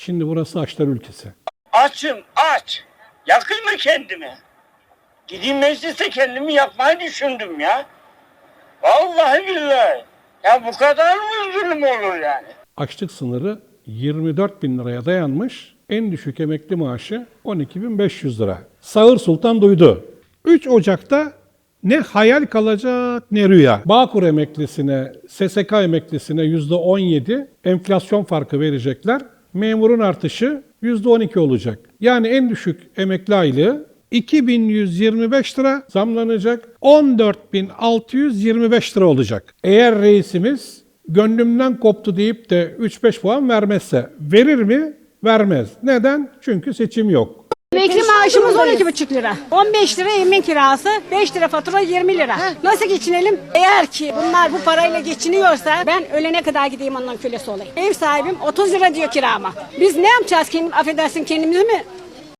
Şimdi burası açlar ülkesi. Açım aç. Yakayım mı kendimi? Gideyim mecliste kendimi yakmayı düşündüm ya. Vallahi billahi. Ya bu kadar mı zulüm olur yani? Açlık sınırı 24 bin liraya dayanmış. En düşük emekli maaşı 12.500 lira. Sağır Sultan duydu. 3 Ocak'ta ne hayal kalacak ne rüya. Bağkur emeklisine, SSK emeklisine %17 enflasyon farkı verecekler. Memurun artışı %12 olacak. Yani en düşük emekli aylığı 2125 lira zamlanacak. 14.625 lira olacak. Eğer reisimiz gönlümden koptu deyip de 3-5 puan vermezse verir mi? Vermez. Neden? Çünkü seçim yok. Emekli maaşımız 12,5 lira. 15 lira emin kirası, 5 lira fatura 20 lira. Nasıl geçinelim? Eğer ki bunlar bu parayla geçiniyorsa ben ölene kadar gideyim ondan kölesi olayım. Ev sahibim 30 lira diyor kirama. Biz ne yapacağız kendim, affedersin kendimizi mi